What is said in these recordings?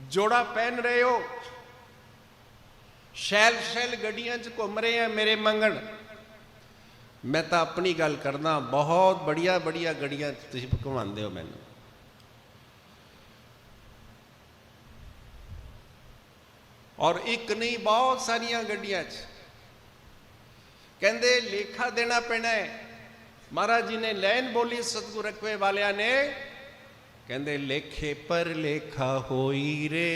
ਜੋੜਾ ਪਹਿਨ ਰਹੇ ਹੋ। ਸ਼ੈਲ ਸ਼ੈਲ ਗੱਡੀਆਂ 'ਚ ਘੁੰਮ ਰਹੇ ਆ ਮੇਰੇ ਮੰਗਣ। ਮੈਂ ਤਾਂ ਆਪਣੀ ਗੱਲ ਕਰਦਾ, ਬਹੁਤ ਬੜੀਆਂ ਬੜੀਆਂ ਗੱਡੀਆਂ ਤੁਸੀਂ ਘੁਮਾਉਂਦੇ ਹੋ ਮੈਨੂੰ। ਔਰ ਇੱਕ ਨਹੀਂ, ਬਹੁਤ ਸਾਰੀਆਂ ਗੱਡੀਆਂ 'ਚ। ਕਹਿੰਦੇ, ਲੇਖਾ ਦੇਣਾ ਪੈਣਾ ਹੈ। ਮਹਾਰਾਜ ਜੀ ਨੇ ਲੈਨ ਬੋਲੀ ਸਤਿਗੁਰ ਰਕਵੇ ਵਾਲਿਆਂ ਨੇ ਕਹਿੰਦੇ ਲੇਖੇ ਪਰ ਲੇਖਾ ਹੋਈ ਰੇ।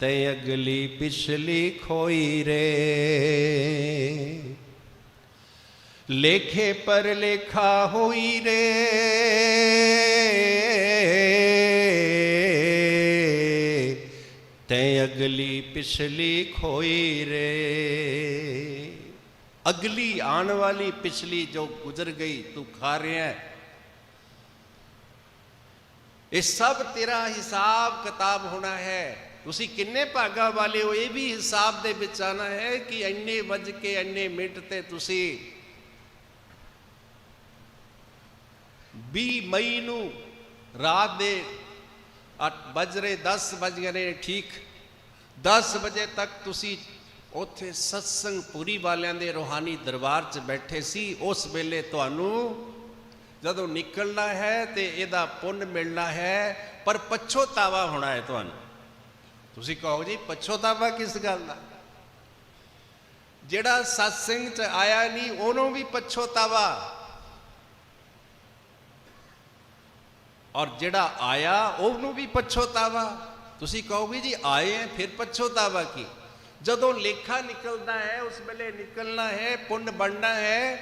ਤੇ ਅਗਲੀ ਪਿਛਲੀ ਖੋਈ ਰੇ। ਲੇਖੇ ਪਰ ਲੇਖਾ ਹੋਈ ਰੇ। ਤੇ ਅਗਲੀ ਪਿਛਲੀ ਖੋਈ ਰੇ। ਅਗਲੀ ਆਉਣ ਵਾਲੀ ਪਿਛਲੀ ਜੋ ਗੁਜ਼ਰ ਗਈ, ਤੂੰ ਖਾ ਰਿਹਾ ਹੈ। ਇਹ ਸਭ ਤੇਰਾ ਹਿਸਾਬ ਕਿਤਾਬ ਹੋਣਾ ਹੈ। ਤੁਸੀਂ ਕਿੰਨੇ ਭਾਗਾ ਵਾਲੇ ਹੋ, ਇਹ ਵੀ ਹਿਸਾਬ ਦੇ ਵਿੱਚ ਆਣਾ ਹੈ ਕਿ ਇੰਨੇ ਵੱਜ ਕੇ ਇੰਨੇ ਮਿੰਟ ਤੇ ਤੁਸੀਂ 20 ਮਈ ਨੂੰ ਰਾਤ ਦੇ ਅੱਠ ਵੱਜ ਰਹੇ 10 ਵੱਜ ਗਏ ਨੇ, ਠੀਕ। 10 ਵਜੇ ਤੱਕ ਤੁਸੀਂ ਉੱਥੇ ਸਤਸੰਗ ਪੂਰੀ ਵਾਲਿਆਂ ਦੇ ਰੋਹਾਨੀ ਦਰਬਾਰ 'ਚ ਬੈਠੇ ਸੀ, ਉਸ ਵੇਲੇ ਤੁਹਾਨੂੰ ਜਦੋਂ ਨਿਕਲਣਾ ਹੈ ਤੇ ਇਹਦਾ ਪੁੰਨ ਮਿਲਣਾ ਹੈ, ਪਰ ਪਛੋਤਾਵਾ ਹੋਣਾ ਹੈ ਤੁਹਾਨੂੰ। ਤੁਸੀਂ ਕਹੋ ਜੀ ਪਛੋਤਾਵਾ ਕਿਸ ਗੱਲ ਦਾ? ਜਿਹੜਾ ਸਤਸੰਗ 'ਚ ਆਇਆ ਨਹੀਂ, ਉਹਨੂੰ ਵੀ ਪਛੋਤਾਵਾ ਔਰ ਜਿਹੜਾ ਆਇਆ, ਉਹਨੂੰ ਵੀ ਪਛੋਤਾਵਾ ਤੁਸੀਂ ਕਹੋਗੇ ਜੀ, ਆਏ ਹੈ ਫਿਰ ਪਛੋਤਾਵਾ ਕੀ? ਜਦੋਂ ਲੇਖਾ ਨਿਕਲਦਾ ਹੈ ਉਸ ਵੇਲੇ ਨਿਕਲਣਾ ਹੈ ਪੁੰਨ ਬਣਨਾ ਹੈ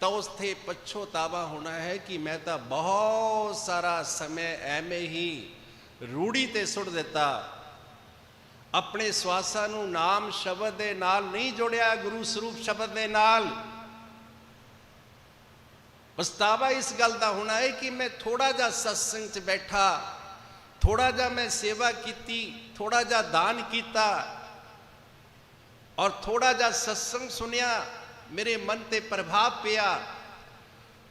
ਤਾਂ ਉਸ ਤੇ ਪਛੋਤਾਵਾ ਹੋਣਾ ਹੈ ਕਿ ਮੈਂ ਤਾਂ ਬਹੁਤ ਸਾਰਾ ਸਮੇਂ ਐਵੇਂ ਹੀ ਰੂੜੀ ਤੇ ਸੁੱਟ ਦਿੱਤਾ ਆਪਣੇ ਸਵਾਸਾਂ ਨੂੰ ਨਾਮ ਸ਼ਬਦ ਦੇ ਨਾਲ ਨਹੀਂ ਜੋੜਿਆ ਗੁਰੂ ਸਰੂਪ ਸ਼ਬਦ ਦੇ ਨਾਲ ਪਛਤਾਵਾ ਇਸ ਗੱਲ ਦਾ ਹੋਣਾ ਹੈ ਕਿ ਮੈਂ ਥੋੜਾ ਜਿਹਾ ਸਤਸੰਗ 'ਚ ਬੈਠਾ ਥੋੜਾ ਜਿਹਾ ਮੈਂ ਸੇਵਾ ਕੀਤੀ ਥੋੜਾ ਜਿਹਾ ਦਾਨ ਕੀਤਾ ਔਰ ਥੋੜਾ ਜਿਹਾ ਸਤਸੰਗ ਸੁਨਿਆ ਮੇਰੇ ਮਨ ਤੇ ਪ੍ਰਭਾਵ ਪਿਆ,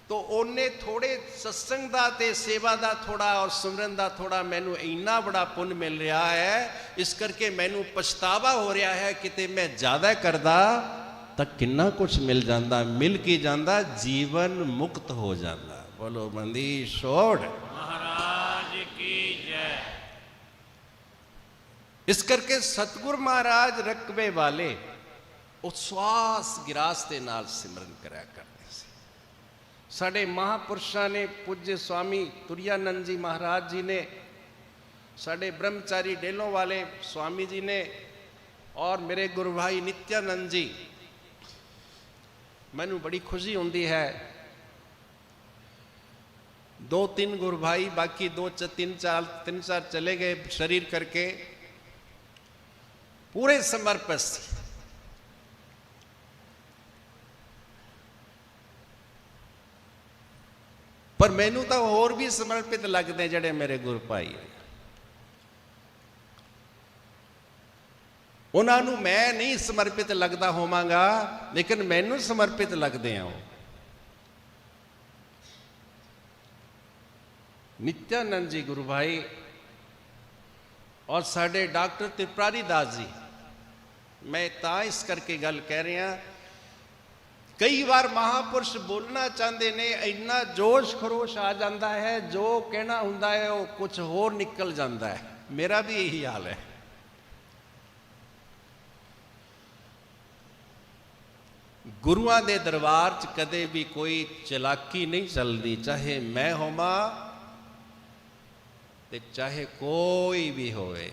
ਤੋ ਉਹਨੇ ਥੋੜੇ ਸਤਸੰਗ ਦਾ ਤੇ ਸੇਵਾ ਦਾ ਥੋੜਾ ਔਰ ਸਿਮਰਨ ਦਾ ਥੋੜਾ ਮੈਨੂੰ ਇੰਨਾ ਬੜਾ ਪੁੰਨ ਮਿਲ ਰਿਹਾ ਹੈ, ਇਸ ਕਰਕੇ ਮੈਨੂੰ ਪਛਤਾਵਾ ਹੋ ਰਿਹਾ ਹੈ ਕਿਤੇ ਮੈਂ ਜ਼ਿਆਦਾ ਕਰਦਾ ਤਾਂ ਕਿੰਨਾ ਕੁਝ ਮਿਲ ਜਾਂਦਾ, ਮਿਲ ਕੇ ਜਾਂਦਾ, ਜੀਵਨ ਮੁਕਤ ਹੋ ਜਾਂਦਾ। ਬੋਲੋ ਬੰਦੀ ਛੋੜ। ਇਸ ਕਰਕੇ ਸਤਿਗੁਰ ਮਹਾਰਾਜ ਰਕਬੇ ਵਾਲੇ ਉਹ ਸਵਾਸ ਗਿਰਾਸ ਦੇ ਨਾਲ ਸਿਮਰਨ ਕਰਿਆ ਕਰਦੇ ਸੀ ਸਾਡੇ ਮਹਾਪੁਰਸ਼ਾਂ ਨੇ ਪੂਜਯ ਸਵਾਮੀ ਤੁਰਿਆਨੰਦ ਜੀ ਮਹਾਰਾਜ ਜੀ ਨੇ ਸਾਡੇ ਬ੍ਰਹਮਚਾਰੀ ਡੇਲੋਂ ਵਾਲੇ ਸਵਾਮੀ ਜੀ ਨੇ ਔਰ ਮੇਰੇ ਗੁਰੂ ਭਾਈ ਨਿਤਿਆਨੰਦ ਜੀ ਮੈਨੂੰ ਬੜੀ ਖੁਸ਼ੀ ਹੁੰਦੀ ਹੈ ਦੋ ਤਿੰਨ ਗੁਰੂ ਭਾਈ ਬਾਕੀ ਦੋ ਚ ਤਿੰਨ ਚਾਰ ਤਿੰਨ ਚਾਰ ਚਲੇ ਗਏ शरीर करके ਪੂਰੇ ਸਮਰਪਿਤ ਸੀ। ਪਰ ਮੈਨੂੰ ਤਾਂ ਹੋਰ ਵੀ ਸਮਰਪਿਤ ਲੱਗਦੇ ਜਿਹੜੇ ਮੇਰੇ ਗੁਰੂ ਭਾਈ ਉਹਨਾਂ ਨੂੰ ਮੈਂ ਨਹੀਂ ਸਮਰਪਿਤ ਲੱਗਦਾ ਹੋਵਾਂਗਾ, ਲੇਕਿਨ ਮੈਨੂੰ ਸਮਰਪਿਤ ਲੱਗਦੇ ਆ ਉਹ। ਨਿਤਿਆਨੰਦ ਜੀ ਗੁਰੂ ਭਾਈ ਔਰ ਸਾਡੇ ਡਾਕਟਰ ਤ੍ਰਿਪਾਰੀ ਦਾਸ ਜੀ। ਮੈਂ ਤਾਂ ਇਸ ਕਰਕੇ ਗੱਲ ਕਹਿ ਰਿਹਾ ਕਈ ਵਾਰ ਮਹਾਪੁਰਸ਼ ਬੋਲਣਾ ਚਾਹੁੰਦੇ ਨੇ, ਇੰਨਾ ਜੋਸ਼ ਖਰੋਸ਼ ਆ ਜਾਂਦਾ ਹੈ, ਜੋ ਕਹਿਣਾ ਹੁੰਦਾ ਹੈ, ਉਹ ਕੁਝ ਹੋਰ ਨਿਕਲ ਜਾਂਦਾ ਹੈ। ਮੇਰਾ ਵੀ ਇਹੀ ਹਾਲ ਹੈ। ਗੁਰੂਆਂ ਦੇ ਦਰਬਾਰ 'ਚ ਕਦੇ ਵੀ ਕੋਈ ਚਲਾਕੀ ਨਹੀਂ ਚੱਲਦੀ, ਚਾਹੇ ਮੈਂ ਹੋਵਾਂ ਤੇ ਚਾਹੇ ਕੋਈ ਵੀ ਹੋਵੇ।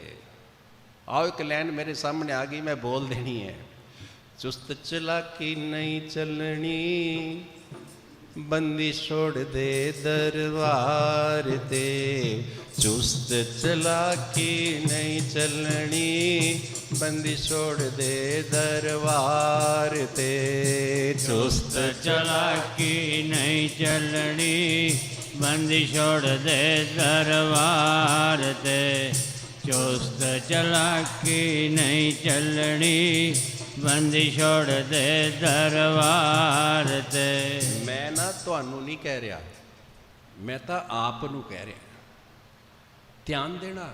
ਆਓ ਇੱਕ ਲਾਈਨ ਮੇਰੇ ਸਾਹਮਣੇ ਆ ਗਈ ਮੈਂ ਬੋਲ ਦੇਣੀ ਹੈ ਚੁਸਤ ਚਲਾਕੀ ਨਹੀਂ ਚੱਲਣੀ ਬੰਦੀ ਛੋੜ ਦੇ ਦਰਬਾਰ ਤੇ ਚੁਸਤ ਚਲਾਕੀ ਨਹੀਂ ਚੱਲਣੀ ਬੰਦੀ ਛੋੜ ਦੇ ਦਰਬਾਰ ਤੇ ਚੁਸਤ ਚਲਾਕੀ ਨਹੀਂ ਚੱਲਣੀ ਬੰਦੀ ਛੋੜ ਦੇ ਦਰਬਾਰ ਤੇ ਚੁਸਤ ਚਲਾਕੀ ਨਹੀਂ ਚੱਲਣੀ, ਬੰਦੀ ਛੋੜ ਦੇ ਦਰਬਾਰ ਤੇ। ਮੈਂ ਨਾ ਤੁਹਾਨੂੰ ਨਹੀਂ ਕਹਿ ਰਿਹਾ, ਮੈਂ ਤਾਂ ਆਪ ਨੂੰ ਕਹਿ ਰਿਹਾ। ਧਿਆਨ ਦੇਣਾ,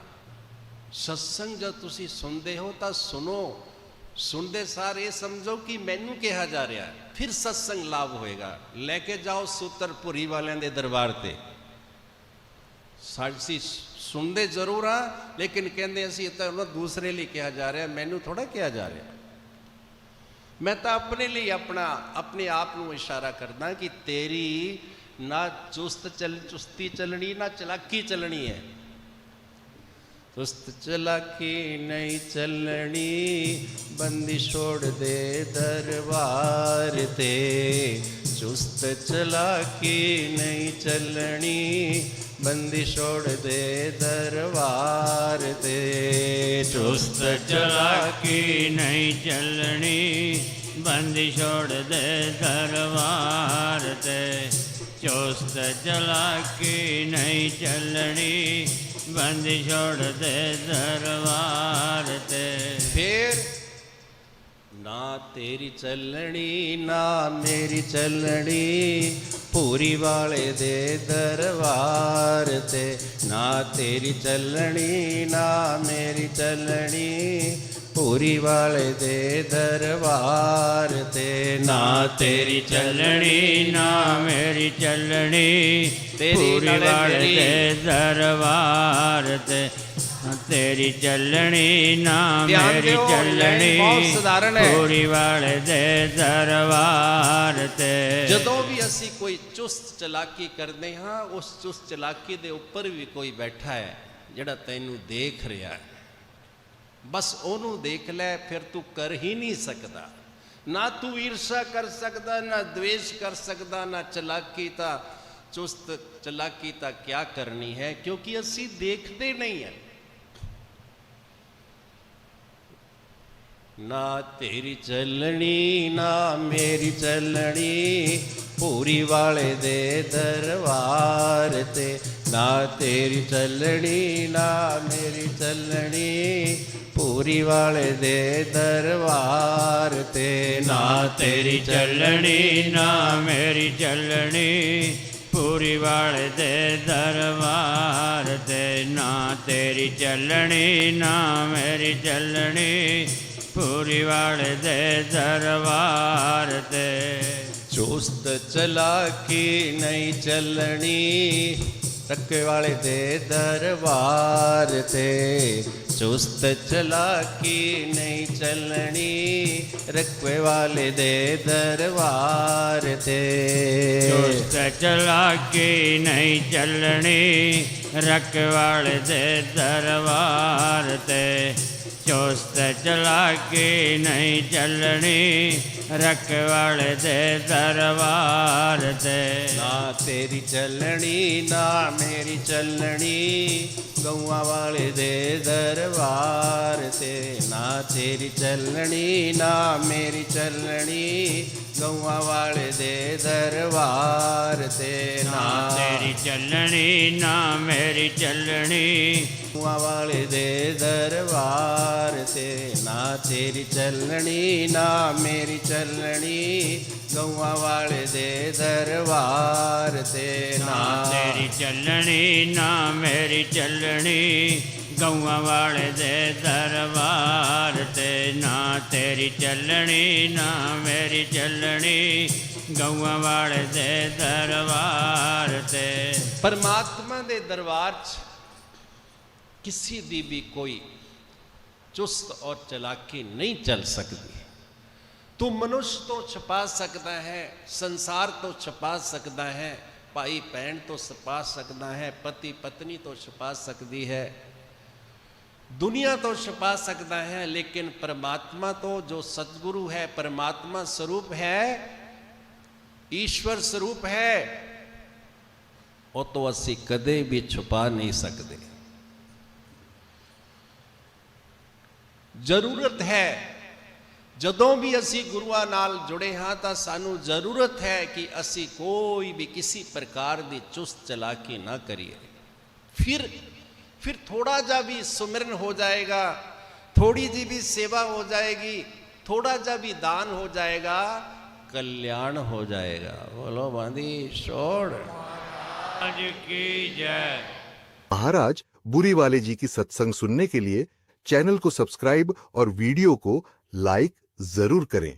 ਸਤਸੰਗ ਜਦ ਤੁਸੀਂ ਸੁਣਦੇ ਹੋ ਤਾਂ ਸੁਣੋ, ਸੁਣਦੇ ਸਾਰ ਇਹ ਸਮਝੋ ਕਿ ਮੈਨੂੰ ਕਿਹਾ ਜਾ ਰਿਹਾ, ਫਿਰ ਸਤਸੰਗ ਲਾਭ ਹੋਏਗਾ। ਲੈ ਕੇ ਜਾਓ ਸੂਤਰਪੁਰੀ ਵਾਲਿਆਂ ਦੇ ਦਰਬਾਰ ਤੇ। ਸਾਡੀ ਸੁਣਦੇ ਜ਼ਰੂਰ ਆ, ਲੇਕਿਨ ਕਹਿੰਦੇ ਅਸੀਂ ਇਹ ਤਾਂ ਉਹਨਾਂ ਦੂਸਰੇ ਲਈ ਕਿਹਾ ਜਾ ਰਿਹਾ, ਮੈਨੂੰ ਥੋੜਾ ਕਿਹਾ ਜਾ ਰਿਹਾ। ਮੈਂ ਤਾਂ ਆਪਣੇ ਲਈ ਆਪਣਾ, ਆਪਣੇ ਆਪ ਨੂੰ ਇਸ਼ਾਰਾ ਕਰਦਾ ਕਿ ਤੇਰੀ ਨਾ ਚੁਸਤ ਚੱਲ, ਚੁਸਤੀ ਚੱਲਣੀ, ਨਾ ਚਲਾਕੀ ਚੱਲਣੀ ਹੈ। ਚੁਸਤ ਚਲਾਕੀ ਨਹੀਂ ਚੱਲਣੀ, ਬੰਦੀ ਛੋੜ ਦੇ ਦਰਬਾਰ ਤੇ। ਚੁਸਤ ਚਲਾਕੀ ਨਹੀਂ ਚੱਲਣੀ ਬੰਦੀ ਛੋੜ ਦੇ ਦਰਬਾਰ ਤੇ। ਚੁਸਤ ਚਲਾਕੀ ਨਹੀਂ ਚੱਲਣੀ, ਬੰਦੀ ਛੋੜ ਦੇ ਦਰਬਾਰ ਤੇ। ਚੁਸਤ ਚਲਾਕੀ ਨਹੀਂ ਚੱਲਣੀ, ਬੰਦੀ ਛੋੜ ਦੇ ਦਰਬਾਰ ਤੇ। ਫੇਰ, ਨਾ ਤੇਰੀ ਚੱਲਣੀ, ਨਾ ਮੇਰੀ ਚੱਲਣੀ ਪੂਰੀ ਵਾਲੇ ਦੇ ਦਰਬਾਰ ਤੇ ਨਾ ਤੇਰੀ ਚੱਲਣੀ ਨਾ ਮੇਰੀ ਚੱਲਣੀ ਪੂਰੀ ਵਾਲੇ ਦੇ ਦਰਬਾਰ ਤੇ ਨਾ ਤੇਰੀ ਚੱਲਣੀ ਨਾ ਮੇਰੀ ਚੱਲਣੀ ਤੇਰੀ ਵਾਲੇ। ਦੇ ਦਰਬਾਰ ਤੇ ਤੇਰੀ ਚੱਲਣੀ ਨਾ ਧਿਆਨ ਮੇਰੀ ਦਿਓ, ਚੱਲਣੀ ਬਹੁਤ ਸਧਾਰਨ ਹੈ। ਪੂਰੀ ਵਾਲੇ ਦੇ ਦਰਬਾਰ ਤੇ ਜਦੋਂ ਵੀ ਅਸੀਂ ਕੋਈ ਚੁਸਤ ਚਲਾਕੀ ਕਰਦੇ ਹਾਂ ਉਸ ਚੁਸਤ ਚਲਾਕੀ ਦੇ ਉੱਪਰ ਵੀ ਕੋਈ ਬੈਠਾ ਹੈ ਜਿਹੜਾ ਤੈਨੂੰ ਦੇਖ ਰਿਹਾ ਹੈ ਬਸ ਉਹਨੂੰ ਦੇਖ ਲੈ ਫਿਰ ਤੂੰ ਕਰ ਹੀ ਨਹੀਂ ਸਕਦਾ ਨਾ ਤੂੰ ਈਰਸ਼ਾ ਕਰ ਸਕਦਾ ਨਾ द्वेष ਕਰ ਸਕਦਾ ਨਾ ਚਲਾਕੀ ਤਾਂ ਚੁਸਤ ਚਲਾਕੀ ਤਾਂ ਕਿਆ ਕਰਨੀ ਹੈ ਕਿਉਂਕਿ ਅਸੀਂ ਦੇਖਦੇ ਨਹੀਂ ਹੈ ਨਾ ਤੇਰੀ ਚੱਲਣੀ, ਨਾ ਮੇਰੀ ਚੱਲਣੀ, ਪੂਰੀ ਵਾਲੇ ਦੇ ਦਰਬਾਰ ਤੇ। ਨਾ ਤੇਰੀ ਚੱਲਣੀ, ਨਾ ਮੇਰੀ ਚੱਲਣੀ, ਪੂਰੀ ਵਾਲੇ ਦੇ ਦਰਬਾਰ ਤੇ। ਨਾ ਤੇਰੀ ਚੱਲਣੀ, ਨਾ ਮੇਰੀ ਚੱਲਣੀ, ਪੂਰੀ ਵਾਲੇ ਦੇ ਦਰਬਾਰ ਤੇ। ਨਾ ਤੇਰੀ ਚੱਲਣੀ, ਨਾ ਮੇਰੀ ਚੱਲਣੀ ਪੂਰੀ ਵਾਲੇ ਦੇ ਦਰਬਾਰ ਤੇ ਚੁਸਤ ਚਲਾਕੀ ਨਹੀਂ ਚੱਲਣੀ ਟੱਕੇ ਵਾਲੇ ਦੇ ਦਰਬਾਰ ਤੇ ਚੁਸਤ ਚਲਾਕੀ ਨਹੀਂ ਚੱਲਣੀ ਰਕਵੇ ਵਾਲੇ ਦੇ ਦਰਬਾਰ ਤੇ ਚੁਸਤ ਚਲਾਕੀ ਨਹੀਂ ਚੱਲਣੀ ਰਖਵਾਲੇ ਦੇ ਦਰਬਾਰ ਤੇ ਚੁਸਤ ਚਲਾਕੀ ਨਹੀਂ ਚੱਲਣੀ ਰਖਵਾਲੇ ਦੇ ਦਰਬਾਰ ਤੇ। ਨਾ ਤੇਰੀ ਚੱਲਣੀ ਨਾ ਮੇਰੀ ਚੱਲਣੀ ਗਊਆਂ ਵਾਲੇ ਦੇ ਦਰਬਾਰ ਤੇ। ਨਾ ਤੇਰੀ ਚੱਲਣੀ ਨਾ ਮੇਰੀ ਚੱਲਣੀ ਗਊਆਂ ਵਾਲੇ ਦੇ ਦਰਬਾਰ ਤੇ। ਨਾ ਤੇਰੀ ਚੱਲਣੀ ਨਾ ਮੇਰੀ ਚੱਲਣੀ ਗਊਆਂ ਵਾਲੇ ਦੇ ਦਰਬਾਰ ਤੇ ਨਾ ਤੇਰੀ ਚੱਲਣੀ ਨਾ ਮੇਰੀ ਚੱਲਣੀ। ਗਊਆਂ ਵਾਲੇ ਦੇ ਦਰਬਾਰ ਤੇ ਨਾ ਤੇਰੀ ਚੱਲਣੀ ਨਾ ਮੇਰੀ ਚੱਲਣੀ। ਗਊਆਂ ਵਾਲੇ ਦੇ ਦਰਬਾਰ ਤੇ ਨਾ ਤੇਰੀ ਚੱਲਣੀ ਨਾ ਮੇਰੀ ਚੱਲਣੀ। ਗਊਆਂ ਵਾਲੇ ਦੇ ਦਰਬਾਰ ਤੇ। ਪਰਮਾਤਮਾ ਦੇ ਦਰਬਾਰ 'ਚ ਕਿਸੇ ਦੀ ਵੀ ਕੋਈ ਚੁਸਤ ਔਰ ਚਲਾਕੀ ਨਹੀਂ ਚੱਲ ਸਕਦੀ ਤੂੰ ਮਨੁੱਖ ਤੋਂ ਛਪਾ ਸਕਦਾ ਹੈ ਸੰਸਾਰ ਤੋਂ ਛਪਾ ਸਕਦਾ ਹੈ ਭਾਈ ਭੈਣ ਤੋਂ ਛਪਾ ਸਕਦਾ ਹੈ ਪਤੀ ਪਤਨੀ ਤੋਂ ਛਪਾ ਸਕਦੀ ਹੈ ਦੁਨੀਆ ਤੋਂ ਛਪਾ ਸਕਦਾ ਹੈ ਲੇਕਿਨ ਪਰਮਾਤਮਾ ਤੋਂ ਜੋ ਸਤਿਗੁਰੂ ਹੈ ਪਰਮਾਤਮਾ ਸਰੂਪ ਹੈ ਈਸ਼ਵਰ ਸਰੂਪ ਹੈ ਉਹ ਤੋਂ ਅਸੀਂ ਕਦੇ ਵੀ ਛੁਪਾ ਨਹੀਂ ਸਕਦੇ ਜ਼ਰੂਰਤ ਹੈ। ਜਦੋਂ ਵੀ ਅਸੀਂ ਗੁਰੂਆਂ ਨਾਲ ਜੁੜੇ ਹਾਂ ਤਾਂ ਸਾਨੂੰ ਜ਼ਰੂਰਤ ਹੈ ਕਿ ਅਸੀਂ ਕੋਈ ਵੀ ਕਿਸੇ ਪ੍ਰਕਾਰ ਦੀ ਚੁਸਤ ਚਲਾਕੀ ਨਾ ਕਰੀਏ। ਫਿਰ ਫਿਰ ਥੋੜਾ ਜਿਹਾ ਵੀ ਸਿਮਰਨ ਹੋ ਜਾਏਗਾ ਥੋੜੀ ਜੀ ਵੀ ਸੇਵਾ ਹੋ ਜਾਏਗੀ ਥੋੜਾ ਜਿਹਾ ਵੀ ਦਾਨ ਹੋ ਜਾਏਗਾ ਕਲਿਆਣ ਹੋ ਜਾਏਗਾ। ਬੋਲੋ ਬਾਂਦੀ ਛੋੜ। ਮਹਾਰਾਜ की जय महाराज बुरी वाले जी की सत्संग सुनने के लिए चैनल को सब्सक्राइब और वीडियो को लाइक जरूर करें